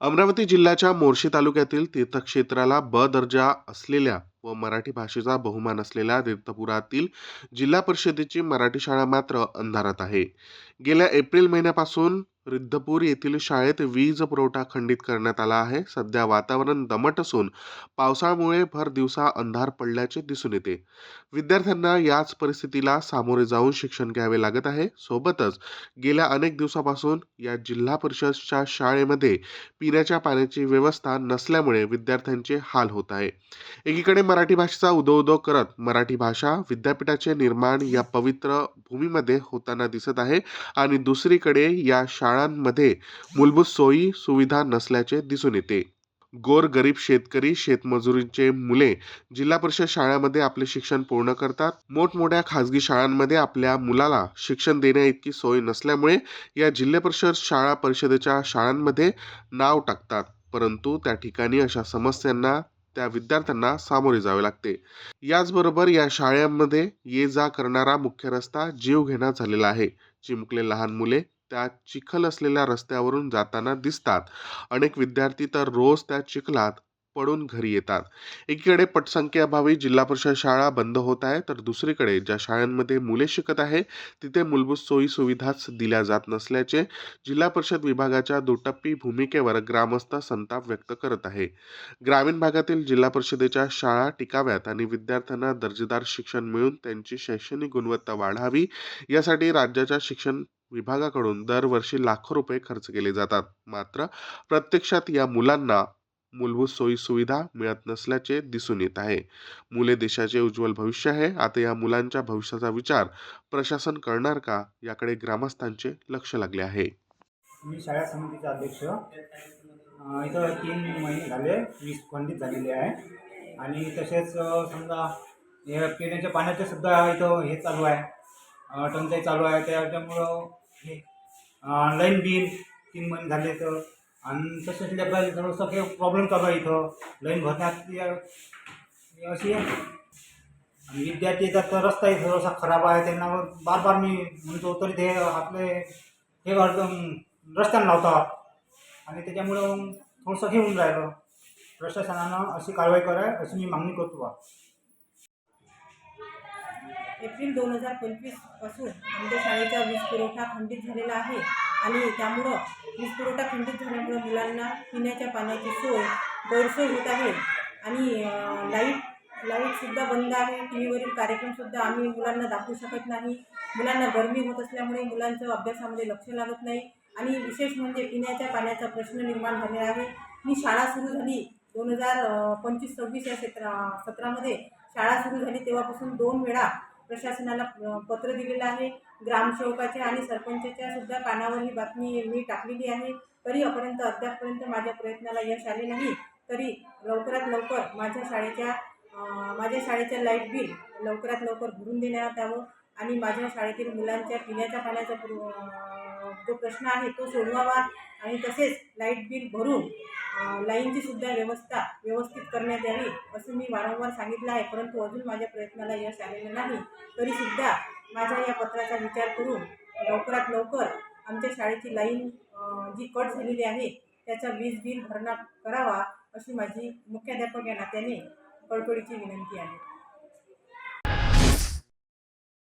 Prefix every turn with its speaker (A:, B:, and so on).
A: अमरावती जिल्ह्याच्या मोर्शी तालुक्यातील तीर्थक्षेत्राला ब दर्जा असलेल्या व मराठी भाषेचा बहुमान असलेल्या तीर्थपुरातील जिल्हा परिषदेची मराठी शाळा मात्र अंधारात आहे. गेल्या एप्रिल महिन्यापासून रिद्धपूर येथील शाळेत वीज पुरवठा खंडित करण्यात आला आहे. सध्या वातावरण दमट असून पावसामुळे भर दिवसा अंधार पडल्याचे दिसून येते. विद्यार्थ्यांना याच परिस्थितीला सामोरे जाऊन शिक्षण घ्यावे लागत आहे. सोबतच गेल्या अनेक दिवसापासून या जिल्हा परिषदच्या शाळेमध्ये पिण्याच्या पाण्याची व्यवस्था नसल्यामुळे विद्यार्थ्यांचे हाल होत आहे. एकीकडे मराठी भाषेचा उदो उदो करत मराठी भाषा विद्यापीठाचे निर्माण या पवित्र भूमीमध्ये होताना दिसत आहे आणि दुसरीकडे या शाळांमध्ये मूलभूत सोयी सुविधा नसल्याचे दिसून येते. गोरगरीब शेतकरी शेतमजुरीचे मुले जिल्हा परिषद शाळांमध्ये आपले शिक्षण पूर्ण करतात. मोठमोठ्या खाजगी शाळांमध्ये आपल्या मुलाला शिक्षण देण्या इतकी सोय नसल्यामुळे या जिल्हा परिषद शाळा परिषदेच्या शाळांमध्ये नाव टाकतात. परंतु त्या ठिकाणी अशा समस्यांना त्या विद्यार्थ्यांना सामोरे जावे लागते. याचबरोबर या शाळांमध्ये ये जा करणारा मुख्य रस्ता जीवघेणा झालेला आहे. चिमुकले लहान मुले त्या चिखल असलेल्या रस्त्यावरून जाताना दिसतात. अनेक विद्यार्थी तर रोज त्या चिखलात पडून घरी येतात. एकीकडे पटसंख्येअभावी जिल्हा परिषद शाळा बंद होत आहे तर दुसरीकडे ज्या शाळांमध्ये मुले शिकत आहे तिथे मूलभूत सोयी सुविधाच दिल्या जात नसल्याचे जिल्हा परिषद विभागाच्या दुटप्पी भूमिकेवर ग्रामस्थ संताप व्यक्त करत आहे. ग्रामीण भागातील जिल्हा परिषदेच्या शाळा टिकाव्यात आणि विद्यार्थ्यांना दर्जेदार शिक्षण मिळून त्यांची शैक्षणिक गुणवत्ता वाढावी यासाठी राज्याच्या शिक्षण विभागाकडून दरवर्षी लाखो रुपये खर्च केले जातात. मात्र प्रत्यक्षात या मुलांना मूलभूत सोयी सुविधा मिळत नसल्याचे दिसून येत आहे. मुले देशाचे उज्ज्वल भविष्य आहे. आता या मुलांच्या भविष्याचा विचार प्रशासन करणार का याकडे ग्रामस्थांचे लक्ष लागले आहे.
B: मी शाळा समितीचा अध्यक्ष. इथं तीन महिने झाले. वीज खंडित झालेली आहे. आणि तसेच समजा पिण्याच्या पाण्याचे सुद्धा इथं हे चालू आहे. टंचाई चालू आहे. त्याच्यामुळं हे लाईन बिल तीन महिने झाले तर आणि तसेच लेकरांचे थोडंसं काही प्रॉब्लेम चालू आहे इथं. लाईन भरण्यात या- अशी आहे. आणि विद्यार्थी येतात तर रस्ताही थोडासा खराब आहे. त्यांना बार बार मी म्हणतो तरी ते आपले हे अर्ध रस्त्यानं लावतात. आणि त्याच्यामुळं थोडंसं हे होऊन राहिलं. प्रशासनानं अशी कारवाई कराय अशी मी मागणी करतो. बा
C: एप्रिल दोन हजार पंचवीसपासून आमच्या शाळेचा वीज पुरवठा खंडित झालेला आहे आणि त्यामुळं वीज पुरवठा खंडित झाल्यामुळं मुलांना पिण्याच्या पाण्याची सोय गैरसोय होत आहे. आणि लाइट लाईटसुद्धा बंद आहे. टी व्हीवरील कार्यक्रमसुद्धा आम्ही मुलांना दाखवू शकत नाही. मुलांना गरमी होत असल्यामुळे मुलांचं अभ्यासामध्ये लक्ष लागत नाही. आणि विशेष म्हणजे पिण्याच्या पाण्याचा प्रश्न निर्माण झालेला आहे. मी शाळा सुरू झाली दोन हजार पंचवीस सव्वीस या क्षेत्रा सत्रामध्ये. शाळा सुरू झाली तेव्हापासून दोन वेळा प्रशासनाला पत्र दिलेलं आहे. ग्रामसेवकाच्या आणि सरपंचाच्या सुद्धा कानावर ही बातमी मी टाकलेली आहे. तरी अपर्यंत अद्यापपर्यंत माझ्या प्रयत्नाला यश आले नाही. तरी लवकरात लवकर माझ्या शाळेच्या माझ्या शाळेच्या लाइट बिल लवकरात लवकर भरून देण्यात यावं आणि माझ्या शाळेतील मुलांच्या पिण्याच्या पाण्याचा पुर- जो प्रश्न आहे तो सोडवावा आणि तसेच लाइट बिल भरून लाईनचीसुद्धा लाईनची सुद्धा व्यवस्था व्यवस्थित करण्यात यावी असं मी वारंवार सांगितलं आहे. परंतु अजून माझ्या प्रयत्नाला यश आलेलं नाही. तरीसुद्धा माझ्या या पत्राचा विचार करून लवकरात लवकर आमच्या शाळेची लाईन जी कट झालेली आहे त्याचा वीज बिल भरणा करावा अशी माझी मुख्याध्यापक या नात्याने कळकळीची विनंती आहे.